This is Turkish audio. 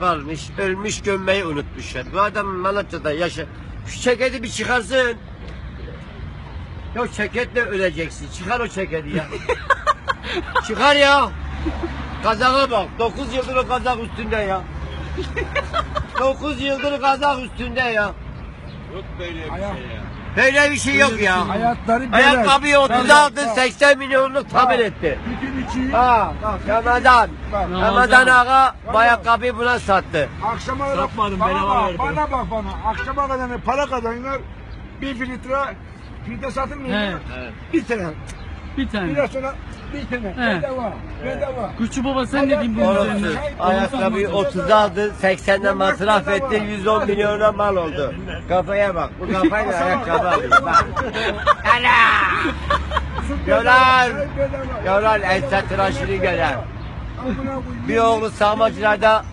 varmış, ölmüş gömmeyi unutmuşlar. Bu adam Malatya'da yaşa. Şu ceketi bir çıkarsın. Ya ceketle öleceksin. Çıkar o ceketi ya. Çıkar ya. Kazağa bak. 9 yıldır o kazak üstünde ya. 9 yıldır kazak üstünde ya. Yok böyle bir şey ya. Böyle bir şey yok ya. Hayatları böyle. Ayakkabıyı 30 Bak, aldı bak. 80 milyonluk tamir etti. Bütün içi. Ha, Bak, Ramazan. Bak. Ramazan ağa bu ayakkabıyı buna sattı. Akşama kadar Satmadım, bana bedava bak, verdim. Bana bak bana. Akşama kadar ne para kazanıyorlar. Bir filtre filtre satılmıyor. Mu? Evet. Bir tane. Bir tane. Biraz sonra bir tane. He. Bedava. Bedava. Kuşçu baba sen ne diyeyim bunun Orası üzerine? ayakkabıyı 30 aldı 80'den masraf etti 110 milyona mal oldu. Kafaya bak bu kafayla ayakkabı alıyor bak. Ana! Yolan! Yolan ense tıraşını gören. Bir oğlu sağmacılarda